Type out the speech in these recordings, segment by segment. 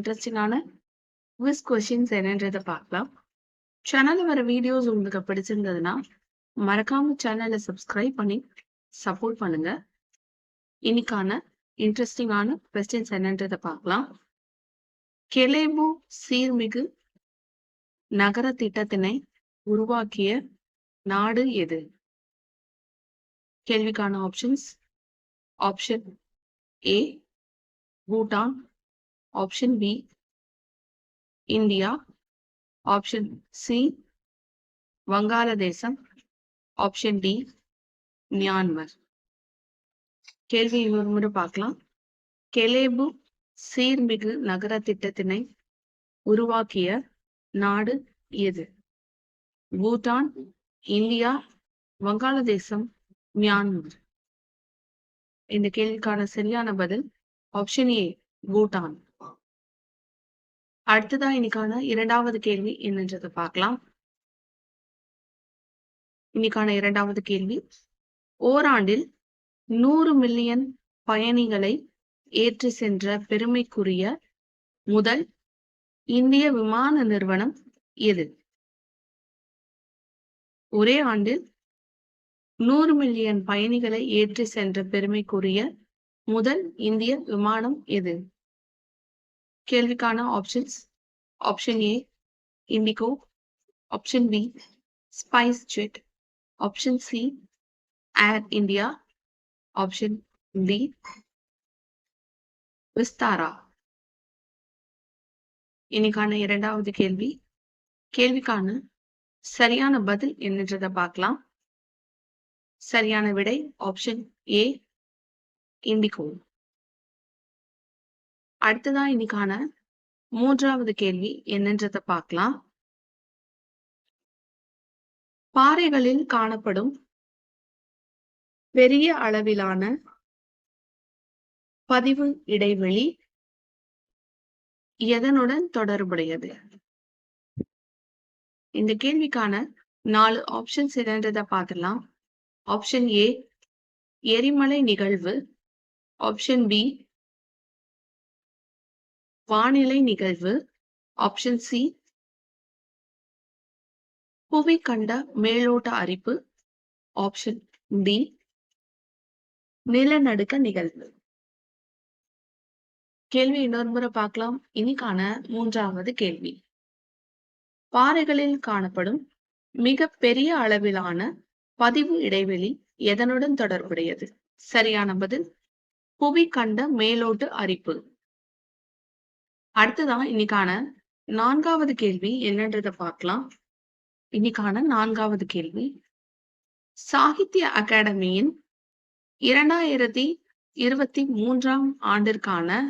இன்ட்ரெஸ்டிங்கான quiz questions என்னன்றதை பார்க்கலாம். சேனல்ல வர வீடியோஸ் உங்களுக்கு பிடிச்சிருந்ததுன்னா மறக்காம சேனலை சப்ஸ்கிரைப் பண்ணி சப்போர்ட் பண்ணுங்க. இன்னைக்கான இன்ட்ரெஸ்டிங்கான கொஸ்டின்ஸ் என்னன்றதை பார்க்கலாம். கெலேபு சீர்மிகு நகர திட்டத்தினை உருவாக்கிய நாடு எது? கேள்விக்கான options option A Bhutan option B India option C Vangaladesam. Option D Myanmar கேள்வி இன்னொரு முறை பார்க்கலாம். கெலேபு சீர்மிகு நகர திட்டத்தினை உருவாக்கிய நாடு எது? பூட்டான் இந்தியா வங்காளதேசம் மியான்மர். இந்த கேள்விக்கான சரியான பதில் ஆப்ஷன் ஏ பூட்டான். அடுத்ததா இன்னைக்கான இரண்டாவது கேள்வி என்னன்றதை பார்க்கலாம். இன்னைக்கான இரண்டாவது கேள்வி. ஓராண்டில் நூறு மில்லியன் பயணிகளை ஏற்றி சென்ற பெருமைக்குரிய முதல் இந்திய விமான நிறுவனம் எது? ஒரே ஆண்டில் நூறு மில்லியன் பயணிகளை ஏற்றி சென்ற பெருமைக்குரிய முதல் இந்திய விமானம் எது? கேள்விக்கான options option A IndiGo option B SpiceJet option C Air India option D Vistara? இன்னைக்கான இரண்டாவது கேள்வி. கேள்விக்கான சரியான பதில் என்னன்றதை பார்க்கலாம். சரியான விடை ஆப்ஷன் ஏ இண்டிகோ அடுத்ததா இன்னைக்கான மூன்றாவது கேள்வி என்னன்றத பார்க்கலாம். பாறைகளில் காணப்படும் பெரிய அளவிலான பதிவு இடைவெளி எதனுடன் தொடர்புடையது? இந்த கேள்விக்கான நாலு ஆப்ஷன்ஸ் என்னன்றதை பார்த்துடலாம். ஆப்ஷன் ஏ எரிமலை நிகழ்வு. ஆப்ஷன் பி வானிலை நிகழ்வு ஆப்ஷன் சி புவி கண்ட மேலோட்ட அரிப்பு ஆப்ஷன் டி நிலநடுக்க நிகழ்வு. கேள்வி இன்னொரு முறை பார்க்கலாம். இனிக்கான மூன்றாவது கேள்வி. பாறைகளில் காணப்படும் மிக பெரிய அளவிலான பதிவு இடைவெளி எதனுடன் தொடர்புடையது? சரியான பதில் புவி கண்ட மேலோட்டு அரிப்பு. அடுத்ததான் இன்னைக்கான நான்காவது கேள்வி என்னன்றத பார்க்கலாம். இன்னைக்கான நான்காவது கேள்வி. சாகித்ய அகாடமியின் இரண்டாயிரத்தி இருபத்தி மூன்றாம் ஆண்டிற்கான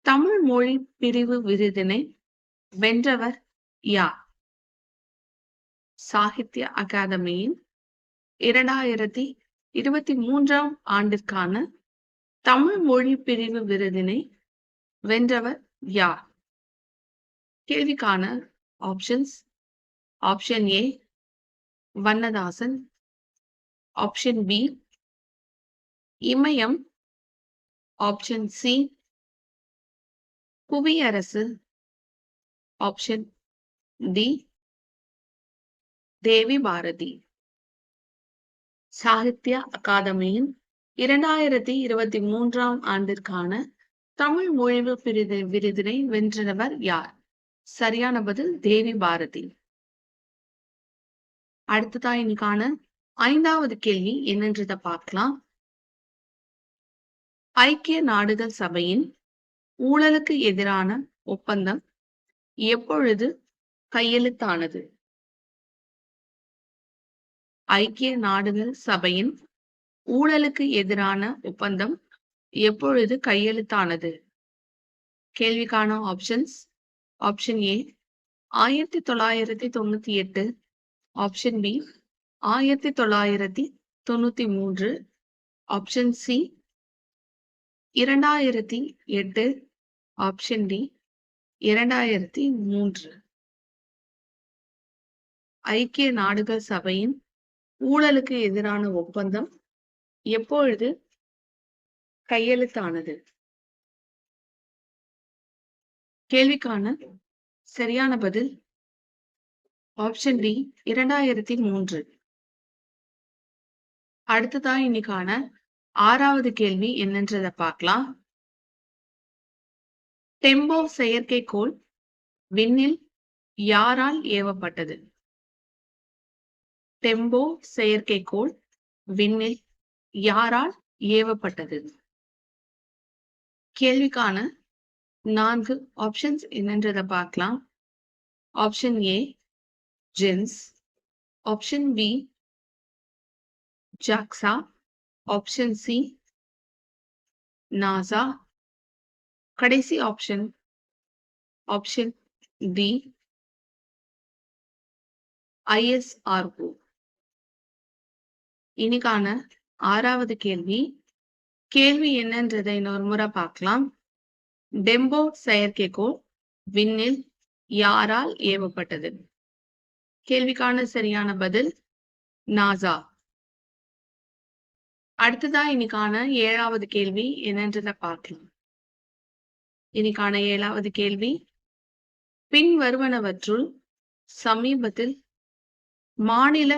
தமிழ் மொழி பிரிவு விருதினை வென்றவர் யார்? சாகித்ய அகாதமியின் இரண்டாயிரத்தி இருபத்தி மூன்றாம் ஆண்டிற்கான தமிழ் மொழி பிரிவு விருதினை வென்றவர் யா. கேள்விக்கான options option A Vannadasan. Option B Imayam. Option C Puviyarasu. Option D Devi Bharathi. Sahitya அகாதமியின் இரண்டாயிரத்தி இருபத்தி மூன்றாம் ஆண்டிற்கான தமிழ் மொழிவு விருது விருதினை வென்றவர் யார்? சரியான பதில் தேவி பாரதி. அடுத்ததா இன்னைக்கான ஐந்தாவது கேள்வி என்னன்றதை பார்க்கலாம். ஐக்கிய நாடுகள் சபையின் ஊழலுக்கு எதிரான ஒப்பந்தம் எப்பொழுது கையெழுத்தானது? ஐக்கிய நாடுகள் சபையின் ஊழலுக்கு எதிரான ஒப்பந்தம் எப்பொழுது கையெழுத்தானது? கேள்விக்கான ஆப்ஷன்ஸ் ஆப்ஷன் ஏ ஆயிரத்தி தொள்ளாயிரத்தி தொண்ணூத்தி எட்டு. ஆப்ஷன் பி ஆயிரத்தி தொள்ளாயிரத்தி தொண்ணூத்தி மூன்று. ஆப்ஷன் சி இரண்டாயிரத்தி எட்டு. ஆப்ஷன் டி இரண்டாயிரத்தி மூன்று. ஐக்கிய நாடுகள் சபையின் ஊழலுக்கு எதிரான ஒப்பந்தம் எப்பொழுது கையெழுத்தானது? கேள்விக்கான சரியான பதில் ஆப்ஷன் டி இரண்டாயிரத்தி மூன்று. அடுத்ததா இன்னைக்கான ஆறாவது கேள்வி என்னன்றத பார்க்கலாம். டெம்போ செயற்கைக்கோள் விண்ணில் யாரால் ஏவப்பட்டது? டெம்போ செயற்கைக்கோள் விண்ணில் யாரால் ஏவப்பட்டது? கேள்விக்கான நான்கு ஆப்ஷன்ஸ் என்னன்றத பார்க்கலாம். Option A gents option B JAXA option C NASA கடைசி ஆப்ஷன் ஆப்ஷன் டி ஐஎஸ்ஆர்ஓ இன்னைக்கான ஆறாவது கேள்வி கேள்வி என்னன்றதை இன்னொரு முறை பார்க்கலாம். டெம்போ செயற்கைக்கோள் விண்ணில் யாரால் ஏவப்பட்டது? கேள்விக்கான சரியான பதில் நாசா. அடுத்ததா இன்னைக்கான ஏழாவது கேள்வி என்னன்றத பார்க்கலாம். இன்னைக்கான ஏழாவது கேள்வி பின் வருவனவற்றுள் சமீபத்தில் மாநில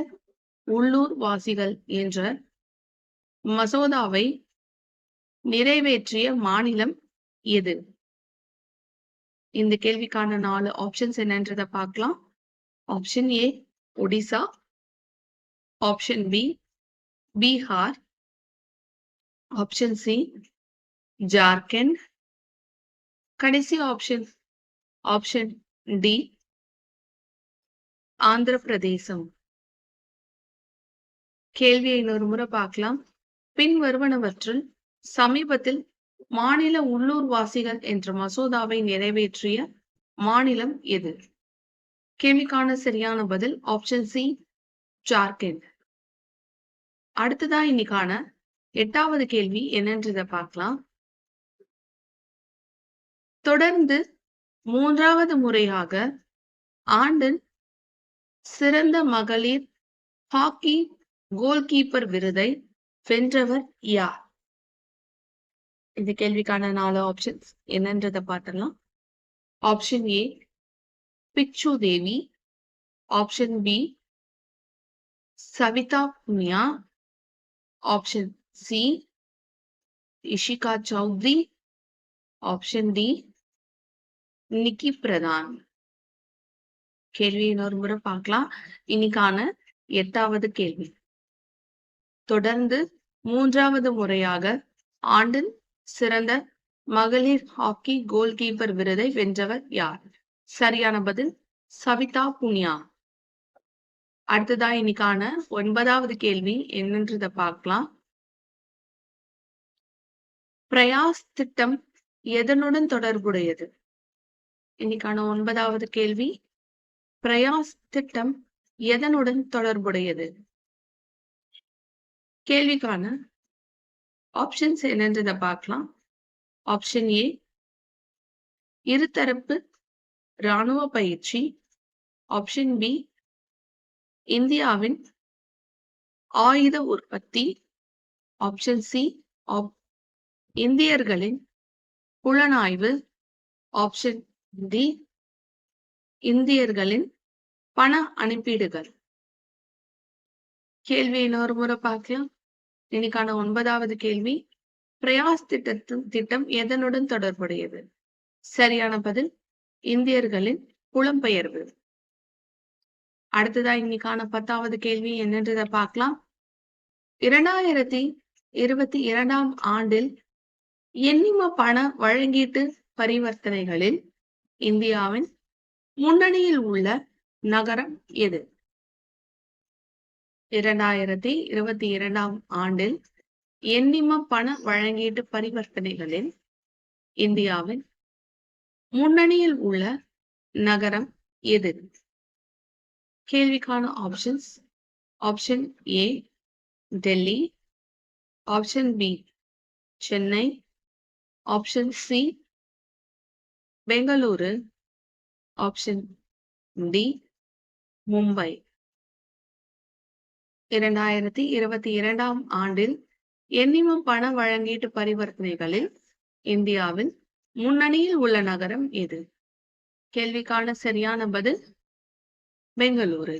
உள்ளூர் வாசிகள் என்ற மசோதாவை நிறைவேற்றிய மாநிலம் எது? இந்த கேள்விக்கான நாலு ஆப்ஷன்ஸ் என்னன்றத பார்க்கலாம். Option A Odisha option B Bihar option C Jharkhand கடைசி ஆப்ஷன் ஆப்ஷன் டி ஆந்திர பிரதேசம் கேள்வியை இன்னொரு முறை பார்க்கலாம். பின் வருவனவற்றுள் சமீபத்தில் மாநில உள்ளூர் வாசிகள் என்ற மசோதாவை நிறைவேற்றிய மாநிலம் எது? கேள்விக்கான சரியான பதில் ஆப்ஷன் சி ஜார்க்கண்ட். அடுத்ததா இன்னைக்கான எட்டாவது கேள்வி என்னன்றத பார்க்கலாம். தொடர்ந்து மூன்றாவது முறையாக ஆண்டின் சிறந்த மகளிர் ஹாக்கி கோல்கீப்பர் விருதை வென்றவர் யார்? இந்த கேள்விக்கான நாலு ஆப்ஷன்ஸ் என்னன்றத பார்த்துடலாம். Option A Bichu Devi option B Savita Punia option C Ishika Chaudhary option D Nikki Pradhan கேள்வி இன்னொரு முறை பார்க்கலாம். இன்னைக்கான எட்டாவது கேள்வி. தொடர்ந்து மூன்றாவது முறையாக ஆண்டின் சிறந்த மகளிர் ஹாக்கி கோல் கீப்பர் விருதை வென்றவர் யார்? சரியான பதில் சவிதா புனியா. அடுத்ததா இன்னைக்கான ஒன்பதாவது கேள்வி என்னன்றத பார்க்கலாம். பிரயாஸ் திட்டம் எதனுடன் தொடர்புடையது? இன்னைக்கான ஒன்பதாவது கேள்வி பிரயாஸ் திட்டம் எதனுடன் தொடர்புடையது? கேள்விக்கான ஆப்ஷன்ஸ் என்னன்றத பார்க்கலாம். ஆப்ஷன் ஏ இருதரப்பு இராணுவ பயிற்சி. ஆப்ஷன் பி இந்தியாவின் ஆயுத உற்பத்தி. ஆப்ஷன் சி இந்தியர்களின் புலனாய்வு. ஆப்ஷன் டி இந்தியர்களின் பண அனுப்பீடுகள். கேள்வி இன்னொரு முறை பார்க்கலாம். இன்னைக்கான ஒன்பதாவது கேள்வி பிரயாஸ் திட்டத்தின் திட்டம் எதனுடன் தொடர்புடையது? சரியான பதில் இந்தியர்களின் புலம்பெயர்வு. அடுத்ததா இன்னைக்கான பத்தாவது கேள்வி என்னன்றத பார்க்கலாம். இரண்டாயிரத்தி இருபத்தி இரண்டாம் ஆண்டில் எண்ணிம பண வழங்கீட்டு பரிவர்த்தனைகளில் இந்தியாவின் முன்னணியில் உள்ள நகரம் எது? இரண்டாயிரத்தி இருபத்தி இரண்டாம் ஆண்டில் எண்ணிம பண வழங்கீட்டு பரிவர்த்தனைகளில் இந்தியாவின் முன்னணியில் உள்ள நகரம் எது? கேள்விக்கான options option A Delhi. Option B Chennai. Option C Bengaluru. Option D Mumbai. இரண்டாயிரத்தி இருபத்தி இரண்டாம் ஆண்டில் எண்ணிமம் பண வழங்கீட்டு பரிவர்த்தனைகளில் இந்தியாவில் முன்னணியில் உள்ள நகரம் எது? கேள்விக்கான சரியான பதில் பெங்களூரு.